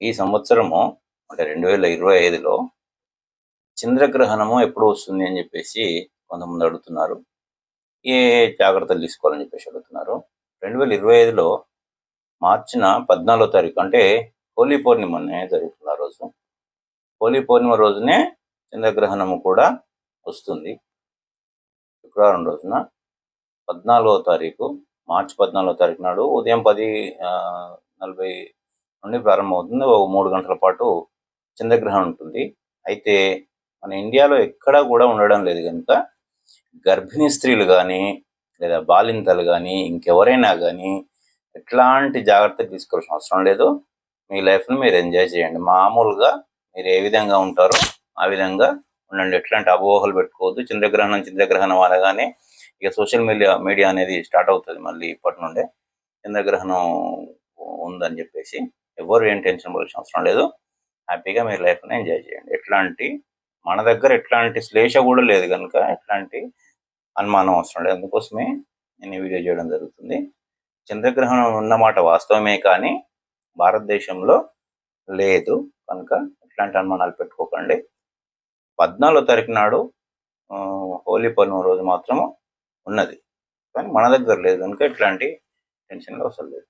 ఈ సంవత్సరము అంటే రెండు వేల ఇరవై ఐదులో చంద్రగ్రహణము ఎప్పుడు వస్తుంది అని చెప్పేసి కొంతమంది అడుగుతున్నారు. ఏ జాగ్రత్తలు తీసుకోవాలని చెప్పేసి అడుగుతున్నారు. రెండు వేల ఇరవై ఐదులో మార్చిన పద్నాలుగో తారీఖు అంటే హోలీ పౌర్ణిమనే జరుగుతుంది ఆ రోజు. హోలీ పౌర్ణిమ రోజునే చంద్రగ్రహణము కూడా వస్తుంది. శుక్రవారం రోజున పద్నాలుగో తారీఖు మార్చి పద్నాలుగో తారీఖు నాడు ఉదయం పది ఆ, నలభై నుండి ప్రారంభమవుతుంది. ఒక మూడు గంటల పాటు చంద్రగ్రహణం ఉంటుంది. అయితే మన ఇండియాలో ఎక్కడా కూడా ఉండడం లేదు కనుక గర్భిణీ స్త్రీలు కానీ లేదా బాలింతలు కానీ ఇంకెవరైనా కానీ ఎట్లాంటి జాగ్రత్తలు తీసుకోవాల్సిన అవసరం లేదు. మీ లైఫ్ను మీరు ఎంజాయ్ చేయండి. మామూలుగా మీరు ఏ విధంగా ఉంటారో ఆ విధంగా ఉండండి. ఎట్లాంటి అపోహలు పెట్టుకోవద్దు. చంద్రగ్రహణం చంద్రగ్రహణం అనగానే ఇక సోషల్ మీడియా మీడియా అనేది స్టార్ట్ అవుతుంది మళ్ళీ ఇప్పటి నుండే. చంద్రగ్రహణం ఉందని చెప్పేసి ఎవరు ఏం టెన్షన్ పడాల్సిన అవసరం లేదు. హ్యాపీగా మీరు లైఫ్ని ఎంజాయ్ చేయండి. ఎట్లాంటి మన దగ్గర ఎట్లాంటి శ్లేష కూడా లేదు కనుక ఎట్లాంటి అనుమానం అవసరం లేదు. అందుకోసమే నేను ఈ వీడియో చేయడం జరుగుతుంది. చంద్రగ్రహణం ఉన్నమాట వాస్తవమే కానీ భారతదేశంలో లేదు కనుక ఎట్లాంటి అనుమానాలు పెట్టుకోకండి. పద్నాలుగో తారీఖు నాడు హోలీ పర్వం రోజు మాత్రము ఉన్నది. కానీ మన దగ్గర లేదు కనుక ఎట్లాంటి టెన్షన్లు అవసరం లేదు.